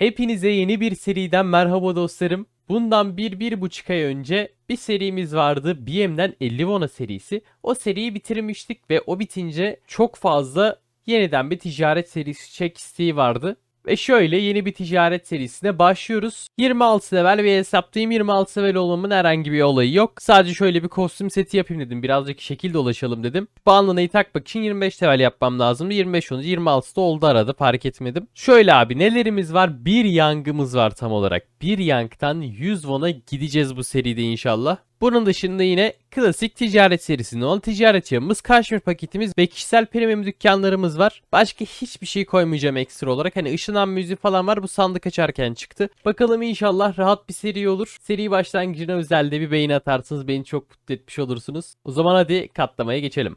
Hepinize yeni bir seriden merhaba dostlarım. Bundan bir, bir buçuk ay önce bir serimiz vardı. BM'den 50 Wona serisi. O seriyi bitirmiştik ve o bitince çok fazla yeniden bir ticaret serisi çek isteği vardı. Ve şöyle yeni bir ticaret serisine başlıyoruz. 26 level ve hesaptayım 26 level olmamın herhangi bir olayı yok. Sadece şöyle bir kostüm seti yapayım dedim. Birazcık şekil dolaşalım dedim. Bandlanayı takmak için 25 level yapmam lazımdı. 25 olunca 26'da oldu arada fark etmedim. Şöyle abi nelerimiz var? Bir yangımız var tam olarak. Bir yanktan 100 won'a gideceğiz bu seride inşallah. Bunun dışında yine klasik ticaret serisinde olan ticaret yağımız, kaşmir paketimiz ve kişisel premium dükkanlarımız var. Başka hiçbir şey koymayacağım ekstra olarak. Hani ışınan müziği falan var bu sandık açarken çıktı. Bakalım inşallah rahat bir seri olur. Seri başlangıcına özel de bir beğeni atarsınız beni çok mutlu etmiş olursunuz. O zaman hadi katlamaya geçelim.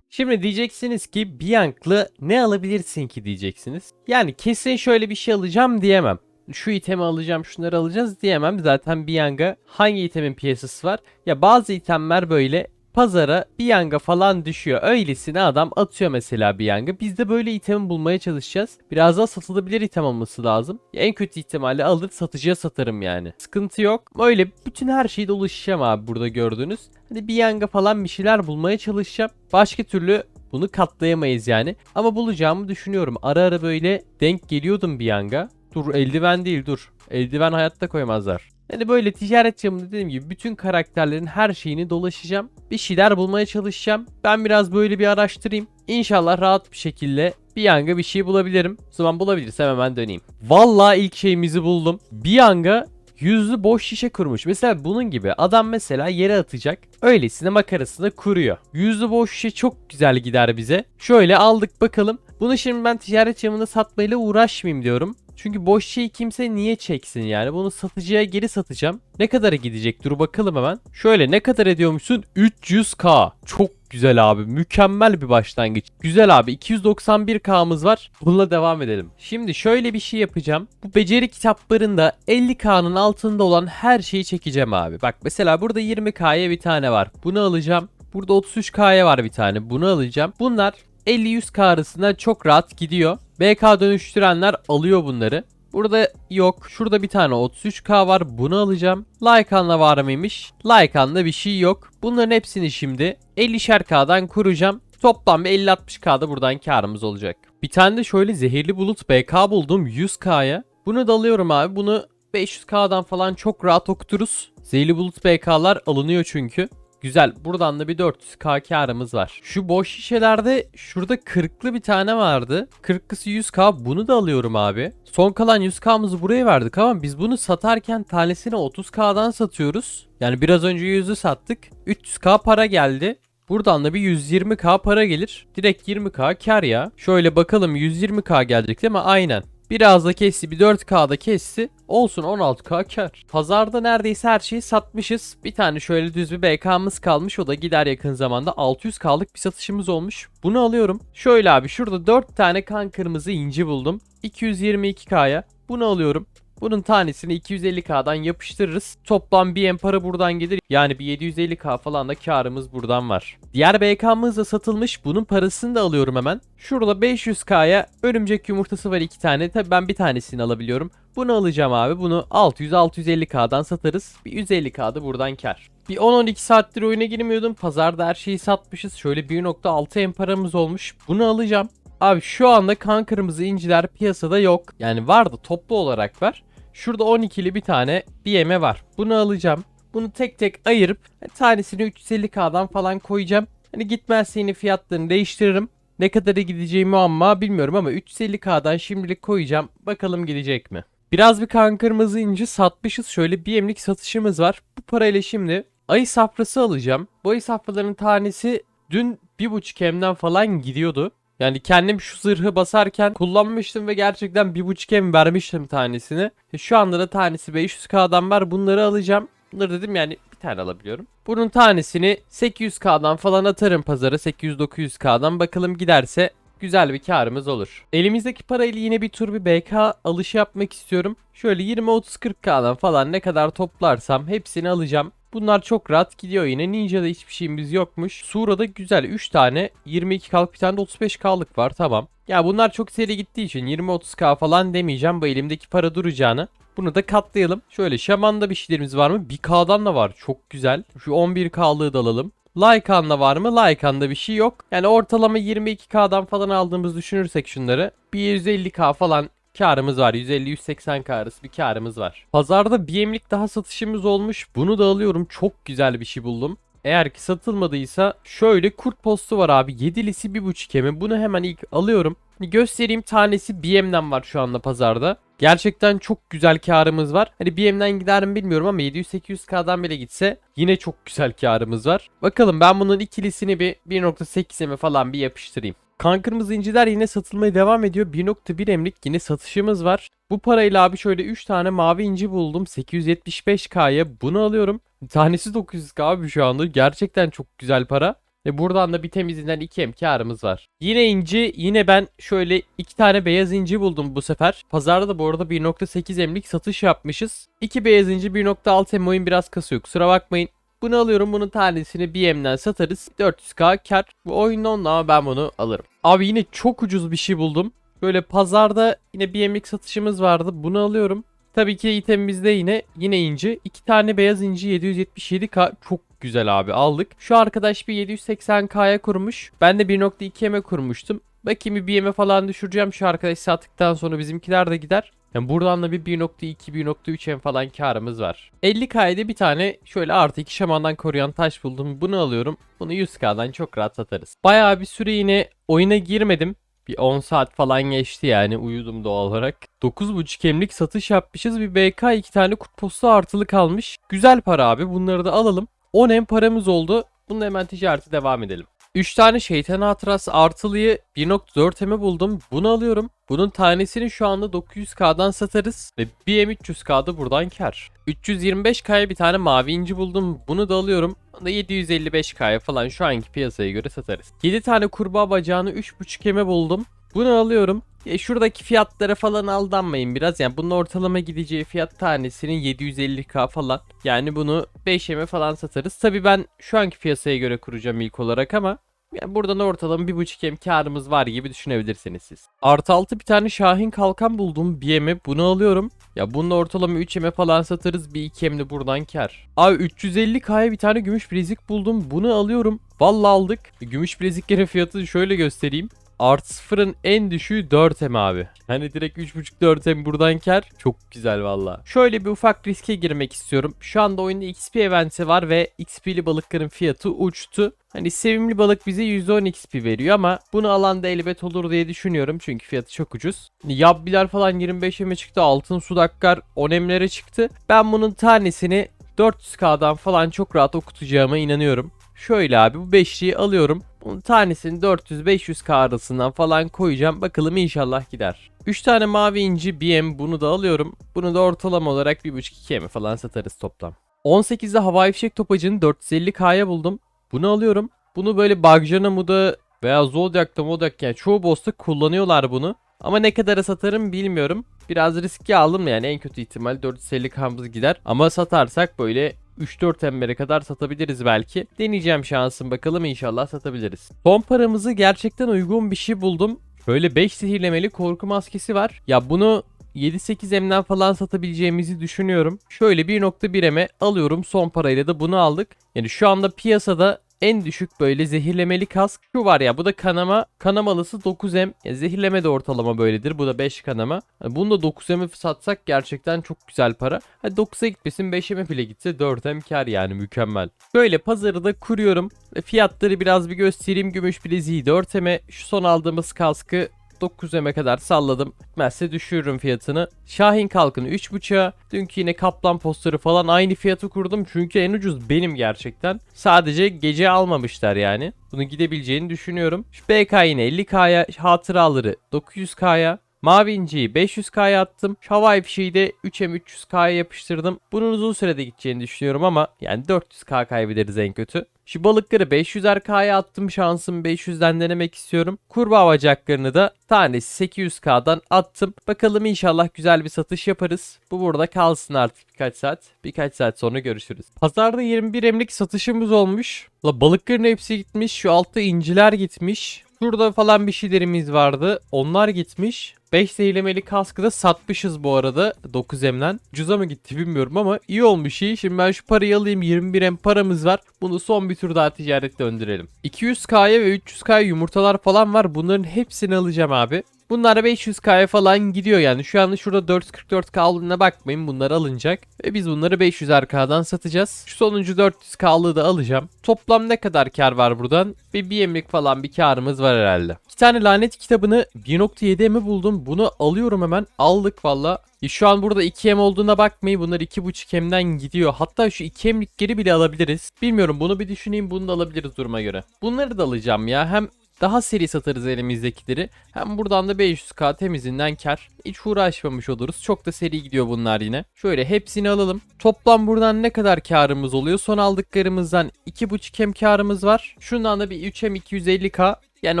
Şimdi diyeceksiniz ki Bianch'lı ne alabilirsin ki diyeceksiniz. Yani kesin şöyle bir şey alacağım diyemem. Şu itemi alacağım, şunları alacağız diyemem. Zaten Bianch'a hangi itemin piyasası var? Ya bazı itemler böyle pazara Bianch'a falan düşüyor. Öylesine adam atıyor mesela Bianch'a. Biz de böyle itemi bulmaya çalışacağız. Biraz daha satılabilir item olması lazım. En kötü ihtimalle alır satıcıya satarım yani. Sıkıntı yok. Öyle bütün her şeyi dolaşacağım abi burada gördüğünüz. Hadi Bianch'a falan bir şeyler bulmaya çalışacağım. Başka türlü bunu katlayamayız yani. Ama bulacağımı düşünüyorum. Ara ara böyle denk geliyordum Bianch'a. Dur eldiven değil dur. Eldiven hayatta koymazlar. Yani böyle ticaret camında dediğim gibi bütün karakterlerin her şeyini dolaşacağım. Bir şeyler bulmaya çalışacağım. Ben biraz böyle bir araştırayım. İnşallah rahat bir şekilde bir yanga bir şey bulabilirim. O zaman bulabilirsem hemen döneyim. Vallahi ilk şeyimizi buldum. Bir yanga yüzlü boş şişe kurmuş. Mesela bunun gibi adam mesela yere atacak. Öylesine makarasını kuruyor. Yüzlü boş şişe çok güzel gider bize. Şöyle aldık bakalım. Bunu şimdi ben ticaret camında satmayla uğraşmayayım diyorum. Çünkü boş şeyi kimse niye çeksin yani? Bunu satıcıya geri satacağım. Ne kadara gidecek? Dur bakalım hemen. Şöyle ne kadar ediyormuşsun? 300k. Çok güzel abi. Mükemmel bir başlangıç. Güzel abi. 291k'mız var. Bununla devam edelim. Şimdi şöyle bir şey yapacağım. Bu beceri kitaplarında 50k'nın altında olan her şeyi çekeceğim abi. Bak mesela burada 20k'ya bir tane var. Bunu alacağım. Burada 33k'ya var bir tane. Bunu alacağım. Bunlar 50-100k arasında çok rahat gidiyor. BK dönüştürenler alıyor bunları. Burada yok. Şurada bir tane 33k var. Bunu alacağım. Lycan'la var mıymış? Lycan'da bir şey yok. Bunların hepsini şimdi 50'şer kuracağım. Toplam bir 50-60k'da buradan karımız olacak. Bir tane de şöyle zehirli bulut BK buldum 100k'ya. Bunu da alıyorum abi. Bunu 500k'dan falan çok rahat okuturuz. Zehirli bulut BK'lar alınıyor çünkü. Güzel. Buradan da bir 400k karımız var. Şu boş şişelerde şurada 40'lı bir tane vardı. 40'lısı 100k. Bunu da alıyorum abi. Son kalan 100k'mızı buraya verdik ama biz bunu satarken tanesini 30k'dan satıyoruz. Yani biraz önce 100'ü sattık. 300k para geldi. Buradan da bir 120k para gelir. Direkt 20k kar ya. Şöyle bakalım 120k gelecek değil mi? Aynen. Biraz da kesti bir 4K'da kesti. Olsun 16K kar. Pazarda neredeyse her şeyi satmışız. Bir tane şöyle düz bir BK'mız kalmış. O da gider yakın zamanda 600K'lık bir satışımız olmuş. Bunu alıyorum. Şöyle abi şurada 4 tane kan kırmızı inci buldum. 222K'ya. Bunu alıyorum. Bunun tanesini 250k'dan yapıştırırız. Toplam bir en para buradan gelir. Yani bir 750k falan da karımız buradan var. Diğer BK'mız da satılmış. Bunun parasını da alıyorum hemen. Şurada 500k'ya örümcek yumurtası var iki tane. Tabi ben bir tanesini alabiliyorum. Bunu alacağım abi. Bunu 600-650k'dan satarız. Bir 150k'da buradan kar. Bir 10-12 saattir oyuna girmiyordum. Pazarda her şeyi satmışız. Şöyle 1.6 en paramız olmuş. Bunu alacağım. Abi şu anda kan kırmızı inciler piyasada yok. Yani vardı toplu olarak var. Şurada 12'li bir tane BM'e var. Bunu alacağım. Bunu tek tek ayırıp tanesini 350k'dan falan koyacağım. Hani gitmezse yine fiyatlarını değiştiririm. Ne kadara gideceğimi ama bilmiyorum ama 350k'dan şimdilik koyacağım. Bakalım gidecek mi? Biraz bir kan kırmızı inci satmışız. Şöyle bir emlik satışımız var. Bu parayla şimdi ayı safrası alacağım. Bu ayı safralarının tanesi dün 1.5 emden falan gidiyordu. Yani kendim şu zırhı basarken kullanmıştım ve gerçekten bir buçuk em vermiştim tanesini. E şu anda da tanesi 500k'dan var. Bunları alacağım. Bunları dedim yani bir tane alabiliyorum. Bunun tanesini 800k'dan falan atarım pazara. 800-900k'dan bakalım giderse güzel bir karımız olur. Elimizdeki parayla yine bir tur bir BK alışı yapmak istiyorum. Şöyle 20-30-40k'dan falan ne kadar toplarsam hepsini alacağım. Bunlar çok rahat gidiyor yine. Ninja'da hiçbir şeyimiz yokmuş. Sura'da güzel 3 tane 22K'lık bir tane de 35K'lık var tamam. Ya bunlar çok seri gittiği için 20-30K falan demeyeceğim. Bu elimdeki para duracağını. Bunu da katlayalım. Şöyle şamanda bir şeylerimiz var mı? 1K'dan da var. Çok güzel. Şu 11K'lığı da alalım. Lycan'da var mı? Lycan'da bir şey yok. Yani ortalama 22K'dan falan aldığımız düşünürsek şunları. Bir 150K falan karımız var. 150-180K arası bir karımız var. Pazarda bir emlik daha satışımız olmuş. Bunu da alıyorum. Çok güzel bir şey buldum. Eğer ki satılmadıysa şöyle kurt postu var abi. 7'lisi 1.5 emi. Bunu hemen ilk alıyorum. Göstereyim tanesi BM'den var şu anda pazarda. Gerçekten çok güzel karımız var. Hani BM'den gider mi bilmiyorum ama 700-800K'dan bile gitse yine çok güzel karımız var. Bakalım ben bunun ikilisini bir 1.8'e falan bir yapıştırayım. Kan kırmızı inciler yine satılmaya devam ediyor. 1.1 emlik yine satışımız var. Bu parayla abi şöyle 3 tane mavi inci buldum. 875K'ya bunu alıyorum. Tanesi 900K abi şu anda. Gerçekten çok güzel para. Ve buradan da bir temizinden 2 em karımız var. Yine inci yine ben şöyle 2 tane beyaz inci buldum bu sefer. Pazarda da bu arada 1.8 emlik satış yapmışız. 2 beyaz inci 1.6 em oyun biraz kasıyor kusura bakmayın. Bunu alıyorum bunun tanesini BM'den satarız. 400k kar. Bu oyunda onunla ama ben bunu alırım. Abi yine çok ucuz bir şey buldum. Böyle pazarda yine BM'lik satışımız vardı. Bunu alıyorum. Tabii ki itemimizde yine yine inci. 2 tane beyaz inci 777k çok güzel abi aldık. Şu arkadaş bir 780k'ya kurmuş. Ben de 1.2m'e kurmuştum. Bakayım bir BM'e falan düşüreceğim şu arkadaş sattıktan sonra bizimkiler de gider. Yani buradan da bir 1.2 1.3 en falan karımız var. 50k'da bir tane şöyle artı 2 şamandan koruyan taş buldum. Bunu alıyorum. Bunu 100k'dan çok rahat satarız. Bayağı bir süre yine oyuna girmedim. Bir 10 saat falan geçti yani uyudum doğal olarak. 9.5 emlik satış yapmışız. Bir BK 2 tane kut postu artılı kalmış. Güzel para abi bunları da alalım. 10 em paramız oldu. Bunu hemen ticarete devam edelim. 3 tane şeytan hatırası artılıyı 1.4 eme buldum. Bunu alıyorum. Bunun tanesini şu anda 900k'dan satarız. Ve bir M300k'da buradan kar. 325k'ya bir tane mavi inci buldum. Bunu da alıyorum. Onu da 755k'ya falan şu anki piyasaya göre satarız. 7 tane kurbağa bacağını 3.5 eme buldum. Bunu alıyorum. E şuradaki fiyatlara falan aldanmayın biraz. Yani bunun ortalama gideceği fiyat tanesinin 750k falan. Yani bunu 5 eme falan satarız. Tabi ben şu anki piyasaya göre kuracağım ilk olarak ama yani buradan ortalama 1.5 em karımız var gibi düşünebilirsiniz siz. Artı altı bir tane Şahin kalkan buldum. Bir eme bunu alıyorum. Ya bunun ortalama 3 eme falan satarız. Bir 2 em de buradan kar. Abi 350k'ya bir tane gümüş bilezik buldum. Bunu alıyorum. Vallahi aldık. Gümüş bileziklerin fiyatını şöyle göstereyim. Artı sıfırın en düşüğü 4M abi. Hani direkt 3.5-4M buradan kar. Çok güzel valla. Şöyle bir ufak riske girmek istiyorum. Şu anda oyunda XP eventi var ve XP'li balıkların fiyatı uçtu. Hani sevimli balık bize %10 XP veriyor ama bunu alanda elbet olur diye düşünüyorum. Çünkü fiyatı çok ucuz. Yabbiler falan 25'e çıktı. Altın sudakkar 10M'lere çıktı. Ben bunun tanesini 400k'dan falan çok rahat okutacağıma inanıyorum. Şöyle abi bu beşliği alıyorum. Tanesini 400-500k arasından falan koyacağım. Bakalım inşallah gider. 3 tane mavi inci BM bunu da alıyorum. Bunu da ortalama olarak 1.5-2 M falan satarız toplam. 18'de havai fişek topacını 450k'ya buldum. Bunu alıyorum. Bunu böyle Bagjana Muda veya Zodiac'ta Modak yani çoğu boss'ta kullanıyorlar bunu. Ama ne kadara satarım bilmiyorum. Biraz riski aldım yani en kötü ihtimal 450 kambız gider. Ama satarsak böyle 3-4 embere kadar satabiliriz belki. Deneyeceğim şansım bakalım inşallah satabiliriz. Son paramızı gerçekten uygun bir şey buldum. Böyle 5 sihirlemeli korku maskesi var. Ya bunu 7-8 emden falan satabileceğimizi düşünüyorum. Şöyle 1.1 eme alıyorum. Son parayla da bunu aldık. Yani şu anda piyasada en düşük böyle zehirlemeli kask şu var ya bu da kanama kanamalısı 9M yani zehirleme de ortalama böyledir bu da 5 kanama. Yani bunu da 9M satsak gerçekten çok güzel para. Hadi 9'a gitmesin 5M bile gitse 4M kar yani mükemmel. Böyle pazarı da kuruyorum. Fiyatları biraz bir göstereyim. Gümüş bileziği 4M şu son aldığımız kaskı 9M'e kadar salladım. Gitmezse düşürürüm fiyatını. Şahin kalkını 3.5'a. Dünkü yine kaplan posteri falan aynı fiyatı kurdum. Çünkü en ucuz benim gerçekten. Sadece gece almamışlar yani. Bunu gidebileceğini düşünüyorum. Şu BK yine 50K'ya. Hatıraları 900K'ya. Mavi inciyi 500k'ya attım. Havai fişeği de 3M 300k'ya yapıştırdım. Bunun uzun sürede gideceğini düşünüyorum ama yani 400k kaybederiz en kötü. Şu balıkları 500'er K'ya attım şansım 500'den denemek istiyorum. Kurbağa bacaklarını da tanesi 800K'dan attım. Bakalım inşallah güzel bir satış yaparız. Bu burada kalsın artık birkaç saat. Birkaç saat sonra görüşürüz. Pazarda 21 emlik satışımız olmuş. La balıkların hepsi gitmiş. Şu altta inciler gitmiş. Şurada falan bir şeylerimiz vardı. Onlar gitmiş. 5 zehirlemeli kaskı da satmışız bu arada 9M'den. Cuza mı gitti bilmiyorum ama iyi olmuş iyi. Şimdi ben şu parayı alayım 21M paramız var. Bunu son bir tur daha ticaret döndürelim. 200K'ya ve 300K'ya yumurtalar falan var. Bunların hepsini alacağım abi. Bunlar 500K'ya falan gidiyor yani. Şu anda şurada 444K olduğuna bakmayın. Bunlar alınacak. Ve biz bunları 500K'dan satacağız. Şu sonuncu 400K'lığı da alacağım. Toplam ne kadar kar var buradan? Bir bir emlik falan bir karımız var herhalde. İki tane lanet kitabını 1.7 mi buldum. Bunu alıyorum hemen. Aldık valla. E şu an burada 2M olduğuna bakmayın. Bunlar 2.5M'den gidiyor. Hatta şu 2M'likleri bile alabiliriz. Bilmiyorum bunu bir düşüneyim. Bunu da alabiliriz duruma göre. Bunları da alacağım ya. Hem daha seri satarız elimizdekileri. Hem buradan da 500k temizinden kar. Hiç uğraşmamış oluruz. Çok da seri gidiyor bunlar yine. Şöyle hepsini alalım. Toplam buradan ne kadar karımız oluyor? Son aldıklarımızdan 2.5 hem karımız var. Şundan da bir 3 hem 250k. Yani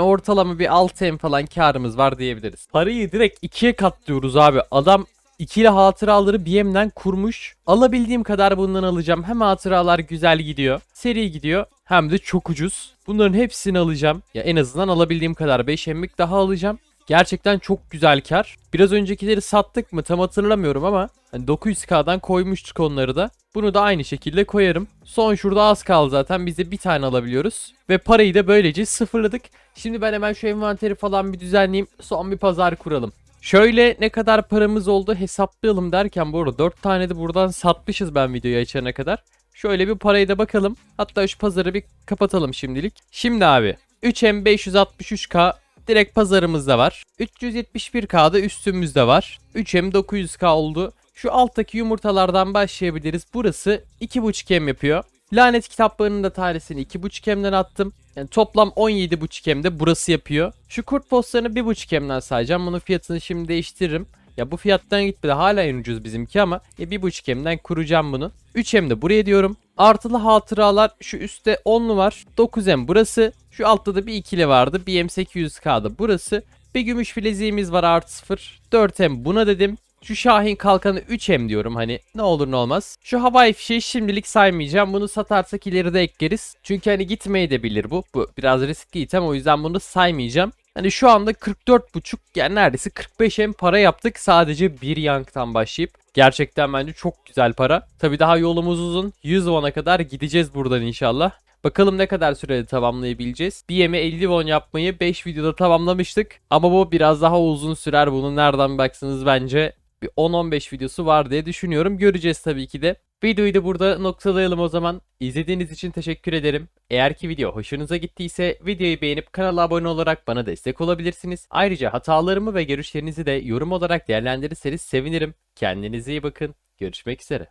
ortalama bir 6 hem falan karımız var diyebiliriz. Parayı direkt ikiye katlıyoruz abi. Adam İkili hatıraları BM'den kurmuş. Alabildiğim kadar bundan alacağım. Hem hatıralar güzel gidiyor. Seri gidiyor. Hem de çok ucuz. Bunların hepsini alacağım. Ya en azından alabildiğim kadar 5 emlik daha alacağım. Gerçekten çok güzel kar. Biraz öncekileri sattık mı tam hatırlamıyorum ama hani 900k'dan koymuştuk onları da. Bunu da aynı şekilde koyarım. Son şurada az kaldı zaten. Biz de bir tane alabiliyoruz. Ve parayı da böylece sıfırladık. Şimdi ben hemen şu envanteri falan bir düzenleyeyim. Son bir pazar kuralım. Şöyle ne kadar paramız oldu hesaplayalım derken bu arada 4 tane de buradan satmışız ben videoyu açana kadar. Şöyle bir parayı da bakalım. Hatta şu pazarı bir kapatalım şimdilik. Şimdi abi 3M 563K direkt pazarımızda var. 371K da üstümüzde var. 3M 900K oldu. Şu alttaki yumurtalardan başlayabiliriz. Burası 2.5M yapıyor. Lanet kitaplarının da tanesini 2.5M'den attım. Yani toplam 17.5M'de burası yapıyor. Şu kurt postlarını 1.5M'den sayacağım. Bunun fiyatını şimdi değiştiririm. Ya bu fiyattan gitmedi hala en ucuz bizimki ama e, 1.5M'den kuracağım bunu. 3M de buraya diyorum. Artılı hatıralar şu üstte 10'lu var. 9M burası. Şu altta da bir ikili vardı. BM 800K'da burası. Bir gümüş bileziğimiz var artı 0. 4M buna dedim. Şu Şahin kalkanı 3M diyorum hani ne olur ne olmaz. Şu havai fişeği şimdilik saymayacağım. Bunu satarsak ileride ekleriz. Çünkü hani gitmeyi de bilir bu. Bu biraz riskli item o yüzden bunu saymayacağım. Hani şu anda 44.5 yani neredeyse 45 M para yaptık sadece bir yanktan başlayıp. Gerçekten bence çok güzel para. Tabi daha yolumuz uzun. 100 won'a kadar gideceğiz buradan inşallah. Bakalım ne kadar sürede tamamlayabileceğiz. BM'e 50 won yapmayı 5 videoda tamamlamıştık. Ama bu biraz daha uzun sürer. Bunu nereden baksanız bence bir 10-15 videosu var diye düşünüyorum. Göreceğiz tabii ki de. Videoyu da burada noktalayalım o zaman. İzlediğiniz için teşekkür ederim. Eğer ki video hoşunuza gittiyse videoyu beğenip kanala abone olarak bana destek olabilirsiniz. Ayrıca hatalarımı ve görüşlerinizi de yorum olarak değerlendirirseniz sevinirim. Kendinize iyi bakın. Görüşmek üzere.